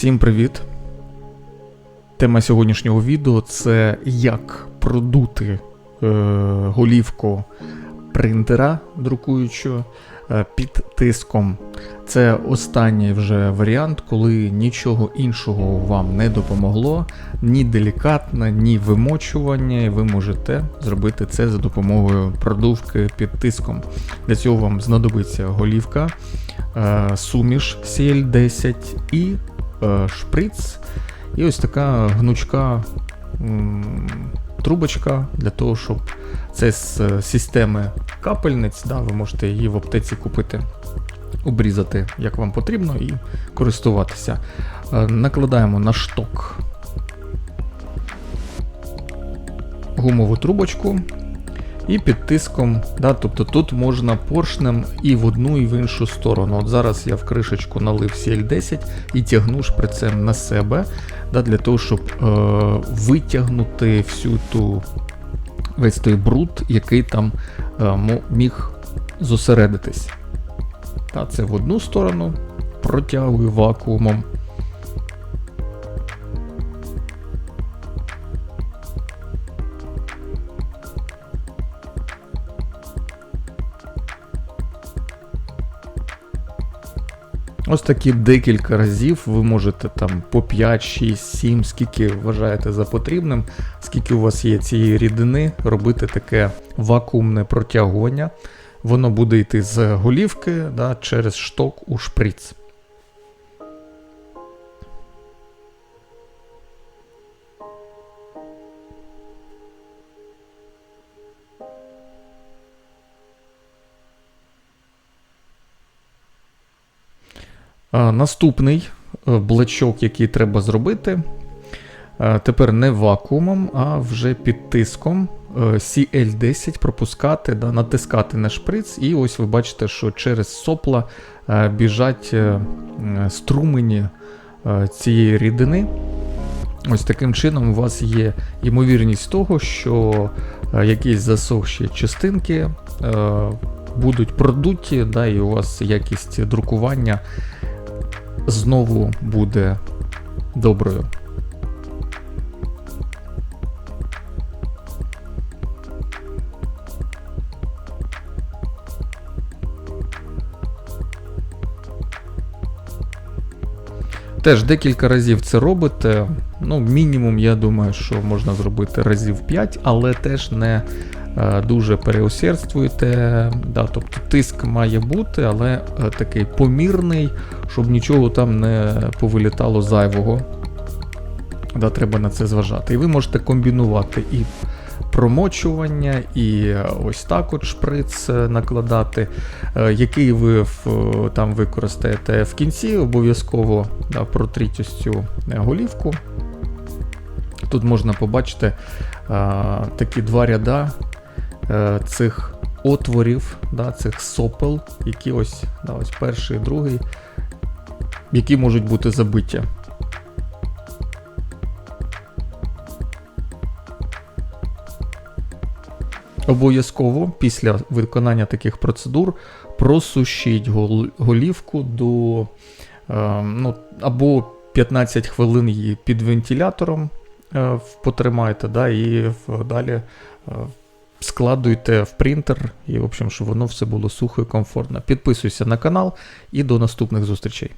Всім привіт! Тема сьогоднішнього відео це як продути е, голівку принтера друкуючого е, під тиском. Це останній вже варіант, коли нічого іншого вам не допомогло, ні делікатне, ні вимочування, і ви можете зробити це за допомогою продувки під тиском. Для цього вам знадобиться голівка, е, суміш CL10 і шприц. І ось така гнучка трубочка для того, щоб це з е, системи капельниць, да, ви можете її в аптеці купити, обрізати як вам потрібно і користуватися. Е, Накладаємо на шток гумову трубочку. І під тиском, да, тобто тут можна поршнем і в одну, і в іншу сторону. От зараз я в кришечку налив CL10 і тягну шприцем на себе, да, для того, щоб е, витягнути всю ту весь той бруд, який там е, міг зосередитись. Да, це в одну сторону, протягую вакуумом. Ось такі декілька разів ви можете там по 5, 6, 7, скільки вважаєте за потрібним, скільки у вас є цієї рідини, робити таке вакуумне протягування. Воно буде йти з голівки да, через шток у шприц. Наступний е, блочок, який треба зробити. е, Тепер не вакуумом, а вже під тиском е, CL10 пропускати, да, натискати на шприц, і ось ви бачите, що через сопла е, біжать е, струмені е, цієї рідини. Ось таким чином у вас є ймовірність того, що е, якісь засохші частинки е, будуть продуті, да, і у вас якість друкування знову буде доброю. Теж декілька разів це робите. Ну, мінімум, я думаю, що можна зробити разів 5, але теж не дуже переусердствуйте. Да, тобто тиск має бути, але е, такий помірний, щоб нічого там не повилітало зайвого. Да, треба на це зважати. І ви можете комбінувати і промочування, і е, ось так от шприц е, накладати, е, який ви е, там використаєте в кінці, обов'язково да, протріть ось цю е, голівку. Тут можна побачити а, такі два ряда е, цих отворів, да, цих сопел, які ось, да, ось перший і другий, які можуть бути забиті. Обов'язково після виконання таких процедур просушіть гол- голівку до е, ну, або 15 хвилин її під вентилятором е, потримайте, да, і далі е, складуйте в принтер, і, в общем, щоб воно все було сухо і комфортно. Підписуйся на канал і до наступних зустрічей.